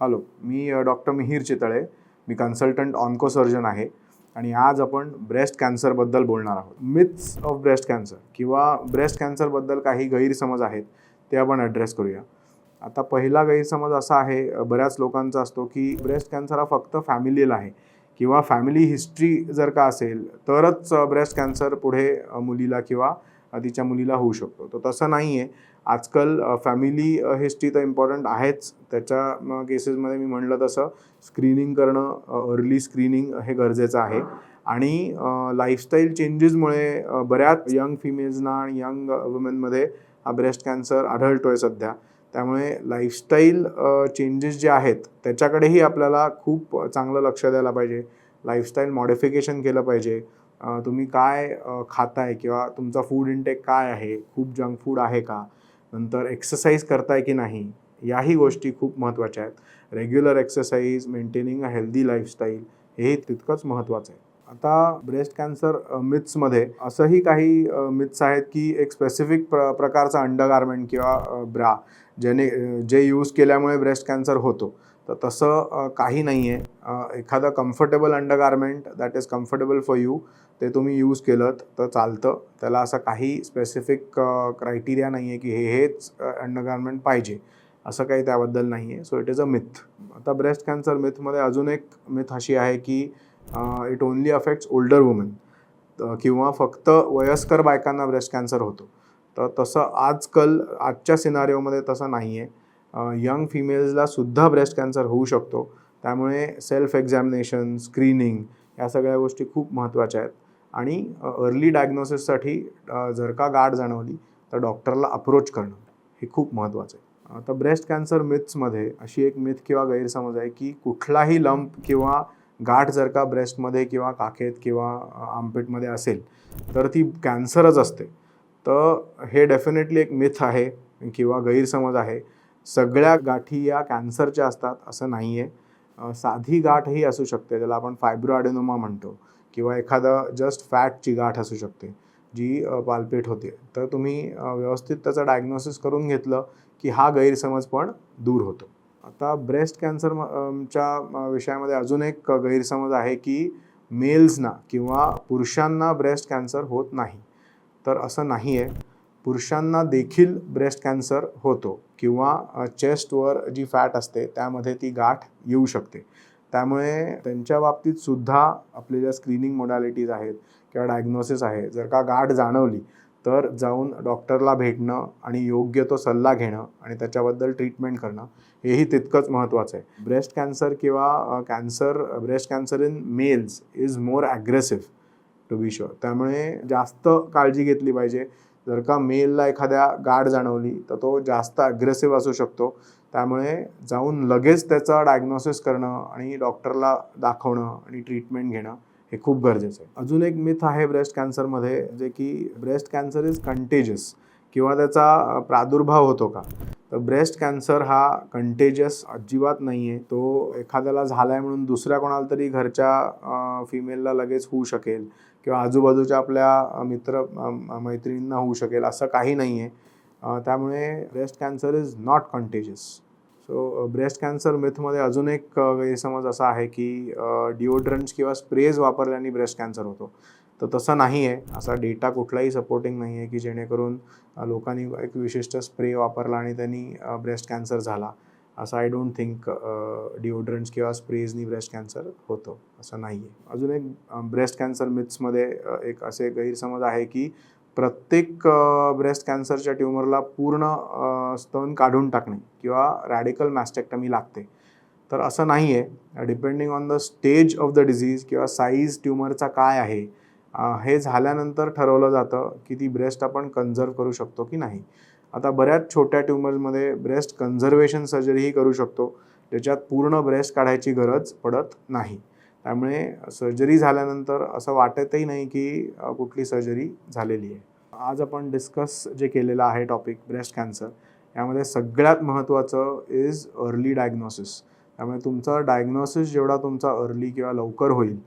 Hello मी doctor Mihir Chitale. मी consultant onco surgeon आहे आणि आज आपण ब्रेस्ट कॅन्सरबद्दल बोलणार आहोत. मिथ्स ऑफ ब्रेस्ट कॅन्सर किंवा ब्रेस्ट कॅन्सरबद्दल काही गैरसमज आहेत ते आपण ॲड्रेस करूया. आता पहिला गैरसमज असा आहे बऱ्याच लोकांचा असतो की ब्रेस्ट कॅन्सर हा फक्त फॅमिलीला आहे किंवा फॅमिली हिस्ट्री जर का असेल तरच ब्रेस्ट कॅन्सर पुढे मुलीला किंवा तिच्या मुलीला होऊ शकतो. तर तसं नाही आहे आजकाल फॅमिली हिस्ट्री तर इम्पॉर्टंट आहेच. त्याच्या केसेसमध्ये मी म्हणलं तसं स्क्रीनिंग करणं अर्ली स्क्रीनिंग हे गरजेचं आहे. आणि लाईफस्टाईल चेंजेसमुळे बऱ्याच यंग फिमेल्सना आणि यंग वुमेनमध्ये हा ब्रेस्ट कॅन्सर आढळतो आहे सध्या. त्यामुळे लाईफस्टाईल चेंजेस जे आहेत त्याच्याकडेही आपल्याला खूप चांगलं लक्ष द्यायला पाहिजे. लाईफस्टाईल मॉडिफिकेशन केलं पाहिजे. तुम्ही काय खाताय किंवा तुमचा फूड इंटेक काय आहे? खूप जंक फूड आहे का? नंतर एक्सरसाइज करताय की नाही याही गोष्टी खूप महत्त्वाच्या आहेत. Regular exercise maintaining a healthy lifestyle हेही तितकंच महत्त्वाचं आहे. आता ब्रेस्ट कॅन्सर मिथ्समध्ये असंही काही मिथ्स आहेत की एक स्पेसिफिक प्र प्रकारचा अंडरगार्मेंट किंवा ब्रा ज्याने जे यूज केल्यामुळे ब्रेस्ट कॅन्सर होतो. तर तसं काही नाही आहे एखादं comfortable undergarment that is comfortable for you ते तुम्ही यूज केलं तर चालतं. त्याला असं काही स्पेसिफिक क्रायटेरिया नाही आहे की हे हेच अंडरगार्मेंट पाहिजे. असं काही त्याबद्दल नाही आहे so it is a myth आता ब्रेस्ट कॅन्सर मिथमध्ये अजून एक मिथ अशी आहे की it only affects older woman किंवा फक्त वयस्कर बायकांना ब्रेस्ट कॅन्सर होतो. तर तसं आजकाल आजच्या सिनारिओमध्ये तसं नाही आहे यंग फिमेल्सला सुद्धा ब्रेस्ट कॅन्सर होऊ शकतो. त्यामुळे सेल्फ एक्झामिनेशन स्क्रीनिंग या सगळ्या गोष्टी खूप महत्त्वाच्या आहेत. आणि अर्ली डायग्नोसिससाठी जर का गाठ जाणवली तर डॉक्टरला अप्रोच करणं हे खूप महत्त्वाचं आहे. आता ब्रेस्ट कॅन्सर मिथ्समध्ये अशी एक मिथ किंवा गैरसमज आहे की कुठलाही लंप किंवा गाठ जर का ब्रेस्टमध्ये किंवा काखेत किंवा आमपेटमध्ये असेल तर ती कॅन्सरच असते. तर हे डेफिनेटली एक मिथ आहे किंवा गैरसमज आहे. सगळ्या गाठी या कॅन्सरच्या असतात असं नाही आहे साधी गाठही असू शकते ज्याला आपण फायब्रोॲडेनोमा म्हणतो किंवा एखादं जस्ट फॅटची गाठ असू शकते जी पालपेट होते. तर तुम्ही व्यवस्थित त्याचं डायग्नोसिस करून घेतलं की हा गैरसमज पण दूर होतो. आता ब्रेस्ट कॅन्सर च्या विषयामध्ये अजून एक गैरसमज आहे की मेल्सना किंवा पुरुषांना ब्रेस्ट कॅन्सर होत नाही. तर असं नाही आहे पुरुषांना देखील ब्रेस्ट कॅन्सर होतो किंवा चेस्टवर जी फॅट असते त्यामध्ये ती गाठ येऊ शकते. त्यामुळे त्यांच्या बाबतीत सुद्धा आपले ज्या स्क्रीनिंग मोडॅलिटीज आहेत किंवा डायग्नोसिस आहे. जर का गाठ जाणवली तर जाऊन डॉक्टरला भेटणं आणि योग्य तो सल्ला घेणं आणि त्याच्याबद्दल ट्रीटमेंट करणं हेही तितकंच महत्त्वाचं आहे. ब्रेस्ट कॅन्सर किंवा cancer breast cancer in males is more aggressive to be sure त्यामुळे जास्त काळजी घेतली पाहिजे. जर का मेलला एखाद्या गाठ जाणवली तर तो जास्त अग्रेसिव्ह असू शकतो. त्यामुळे जाऊन लगेच त्याचा डायग्नोसिस करणं आणि डॉक्टरला दाखवणं आणि ट्रीटमेंट घेणं हे खूप गरजेचं आहे. अजून एक मिथ आहे ब्रेस्ट कॅन्सरमध्ये जे की ब्रेस्ट कॅन्सर इज कंटेजियस किंवा त्याचा प्रादुर्भाव होतो का? तर ब्रेस्ट कॅन्सर हा कंटेजियस अजिबात नाही आहे तो एखाद्याला झाला आहे म्हणून दुसऱ्या कोणाला तरी घरच्या फिमेलला लगेच होऊ शकेल. किंवा आजूबाजूच्या आपल्या मित्र मैत्रिणींना होऊ शकेल असं काही नाही आहे त्यामुळे breast cancer is not contagious so breast cancer मिथमध्ये अजून एक गैरसमज असा आहे की डिओड्रंट्स किंवा स्प्रेज वापरल्याने ब्रेस्ट कॅन्सर होतो. तर तसं नाही आहे असा डेटा कुठलाही सपोर्टिंग नाही आहे की जेणेकरून लोकांनी एक विशिष्ट स्प्रे वापरला आणि त्यांनी ब्रेस्ट कॅन्सर झाला. असं आय डोंट थिंक डिओड्रंट्स किंवा स्प्रेजनी ब्रेस्ट कॅन्सर होतं असं नाही आहे अजून एक ब्रेस्ट कॅन्सर मिथ्समध्ये एक असे गैरसमज आहे की प्रत्येक ब्रेस्ट कॅन्सरच्या ट्युमरला पूर्ण स्तन काढून टाकणे किंवा रॅडिकल मॅस्टेक्टमी लागते. तर असं नाही आहे depending on the stage of the disease किंवा साईज ट्युमरचा काय आहे हे झाल्यानंतर ठरवलं जातं की ती ब्रेस्ट आपण कन्झर्व करू शकतो की नाही. आता बऱ्याच छोट्या ट्युमर्समध्ये ब्रेस्ट कन्झर्वेशन सर्जरीही करू शकतो. ज्याच्यात पूर्ण ब्रेस्ट काढायची गरज पडत नाही. त्यामुळे सर्जरी झाल्यानंतर असं वाटतही नाही की कुठली सर्जरी झालेली आहे. आज आपण डिस्कस जे केलेलं आहे टॉपिक ब्रेस्ट कॅन्सर यामध्ये सगळ्यात महत्त्वाचं इज अर्ली डायग्नोसिस त्यामुळे तुमचं डायग्नोसिस जेवढा तुमचा अर्ली किंवा लवकर होईल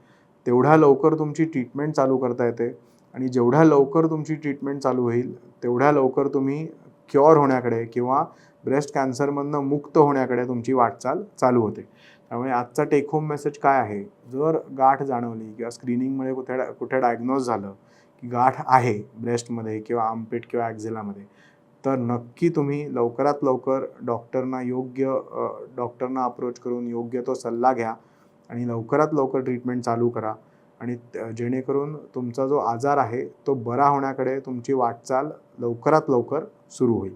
तेवढ्या लवकर तुमची ट्रीटमेंट चालू करता येते. आणि जेवढ्या लवकर तुमची ट्रीटमेंट चालू होईल तेवढ्या लवकर तुम्ही क्युअर होण्याकडे किंवा ब्रेस्ट कॅन्सरमधनं मुक्त होण्याकडे तुमची वाटचाल चालू होते. त्यामुळे आजचा टेक होम मेसेज काय आहे? जर गाठ जाणवली किंवा स्क्रीनिंगमध्ये कुठे कुठे डायग्नोज झालं की गाठ आहे ब्रेस्टमध्ये किंवा आमपेट किंवा ॲक्झेलामध्ये तर नक्की तुम्ही लवकरात लवकर डॉक्टरना योग्य डॉक्टरना अप्रोच करून योग्य तो सल्ला घ्या आणि लवकरात लवकर ट्रीटमेंट चालू करा. आणि जेणेकरून तुमचा जो आजार आहे तो बरा होण्याकडे तुमची वाटचाल लवकरात लवकर सुरू होईल.